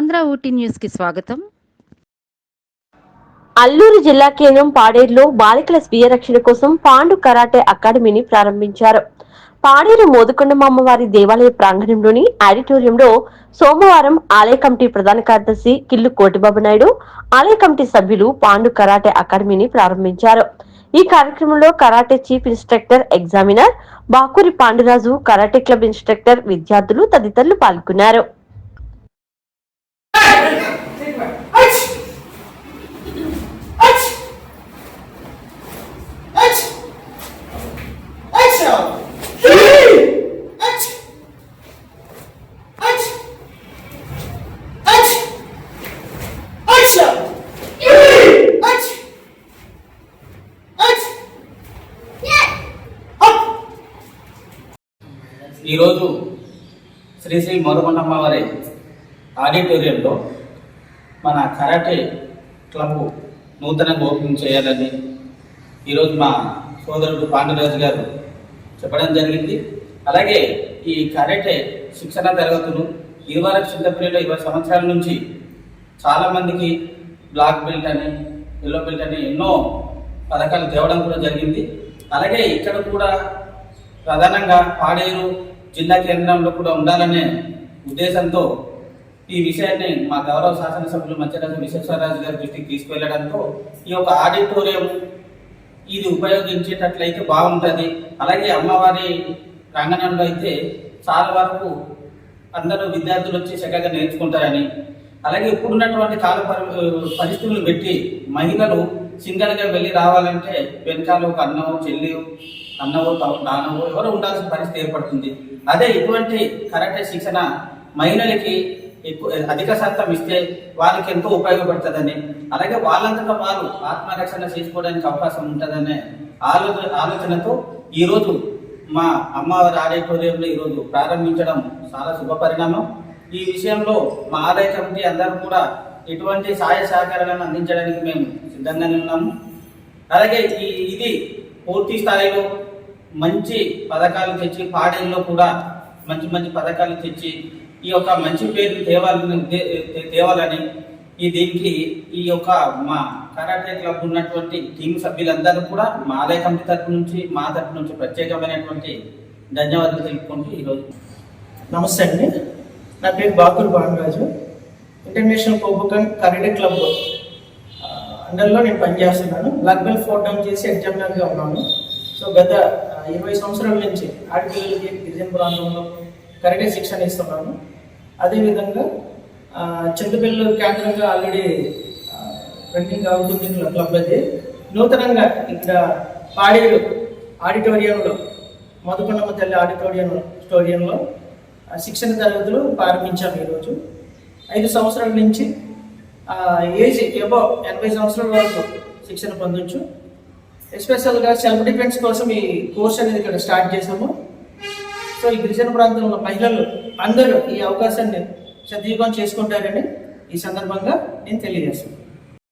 ఆంధ్ర ఊటీ న్యూస్కి స్వాగతం. అల్లూరు జిల్లా కేంద్రం పాడేరులో బాలికల స్వీయ రక్షణ కోసం పాండు కరాటే అకాడమీని ప్రారంభించారు. పాడేరు మోదుకొండమ్మ అమ్మవారి దేవాలయ ప్రాంగణంలోని ఆడిటోరియంలో సోమవారం ఆలయ కమిటీ ప్రధాన కార్యదర్శి కిల్లు కోటిబాబు నాయుడు ఆలయ కమిటీ సభ్యులు పాండు కరాటే అకాడమీని ప్రారంభించారు. ఈ కార్యక్రమంలో karate chief instructor examiner Bakuri Panduraju karate club instructor విద్యార్థులు తదితరులు పాల్గొన్నారు. ఈరోజు శ్రీ శ్రీ మరుమన్నమ్మ వారి ఆడిటోరియంలో మన కరాటే క్లబ్ నూతనంగా ఓపెన్ చేయాలని ఈరోజు మా సోదరుడు పాండురాజు గారు చెప్పడం జరిగింది. అలాగే ఈ కరాటే శిక్షణ తరగతులు ఇదివరకు చింతపల్లిలో ఇరవై సంవత్సరాల నుంచి చాలామందికి బ్లాక్ బెల్ట్ అని ఎల్లో బెల్ట్ అని ఎన్నో పథకాలు తేవడం కూడా జరిగింది. అలాగే ఇక్కడ కూడా ప్రధానంగా పాడేరు జిల్లా కేంద్రంలో కూడా ఉండాలనే ఉద్దేశంతో ఈ విషయాన్ని మా గౌరవ శాసనసభ్యులు మంచిరాజు విశ్వేశ్వరరాజు గారి దృష్టికి తీసుకువెళ్ళడంతో ఈ యొక్క ఆడిటోరియం ఇది ఉపయోగించేటట్లయితే బాగుంటుంది. అలాగే అమ్మవారి ప్రాంగణంలో అయితే చాలా వరకు అందరూ విద్యార్థులు వచ్చి చక్కగా నేర్చుకుంటారని అలాగే ఇప్పుడున్నటువంటి కాల పరి- పరిస్థితులు పెట్టి మహిళలు సింగల్గా వెళ్ళి రావాలంటే వెనకాల ఒక అన్నం చెల్లి అన్నవో తావ- నాన్నవో ఎవరో ఉండాల్సిన పరిస్థితి ఏర్పడుతుంది. అదే ఇటువంటి కరెక్ట్ శిక్షణ మహిళలకి ఎక్కువ అధిక శాతం ఇస్తే వాళ్ళకి ఎంతో ఉపయోగపడుతుందని అలాగే వాళ్ళంతటా వాళ్ళు ఆత్మరక్షణ చేసుకోవడానికి అవకాశం ఉంటుందనే ఆలోచన ఆలోచనతో ఈరోజు మా అమ్మవారి ఆడిటోరియంలో ఈరోజు ప్రారంభించడం చాలా శుభ పరిణామం. ఈ విషయంలో మా ఆలయ కమిటీ అందరూ కూడా ఎటువంటి సహాయ సహకారాలను అందించడానికి మేము సిద్ధంగానే ఉన్నాము. అలాగే ఈ ఇది పూర్తి స్థాయిలో మంచి పథకాలు తెచ్చి పాడేల్లో కూడా మంచి మంచి పథకాలు తెచ్చి ఈ యొక్క మంచి పేరు తేవాలని తేవాలని ఈ దీనికి ఈ యొక్క మా కరాటే క్లబ్ ఉన్నటువంటి టీం సభ్యులందరూ కూడా మా కమిటీ తరపు నుంచి మా తరపు నుంచి ప్రత్యేకమైనటువంటి ధన్యవాదాలు తెలుపుకుంటూ ఈరోజు నమస్తే అండి. నా పేరు బాకూర్ భానురాజు ఇంటర్నేషనల్ కోపకన్ కరాటే క్లబ్ ఆ, అండర్లో నేను పనిచేస్తున్నాను. బ్లాక్ బెల్ట్ ఫోర్ డౌన్ చేసి ఎగ్జామినర్గా ఉన్నాను. సో గత ఇరవై సంవత్సరాల నుంచి ఆడపిల్లలకి గిరిజన ప్రాంతంలో కరెక్టే శిక్షణ ఇస్తున్నాము. అదేవిధంగా చిన్నపిల్లలు కేంద్రంగా ఆల్రెడీ రన్నింగ్ అవుతుంది క్లబ్ అది. నూతనంగా ఇక్కడ పాడేరు ఆడిటోరియంలో మధుకొండమ్మ తల్లి ఆడిటోరియం స్టోరియంలో శిక్షణ తరగతులు ప్రారంభించాము ఈరోజు. ఐదు సంవత్సరాల నుంచి ఏజ్ ఎబో ఎనభై సంవత్సరాల వరకు శిక్షణ పొందొచ్చు. ఎస్పెషల్గా సెల్ఫ్ డిఫెన్స్ కోసం ఈ కోర్స్ అనేది ఇక్కడ స్టార్ట్ చేసాము సో ఈ గిరిజన ప్రాంతంలో మహిళలు అందరూ ఈ అవకాశాన్ని సద్వినియోగం చేసుకుంటారని ఈ సందర్భంగా నేను తెలియజేస్తాను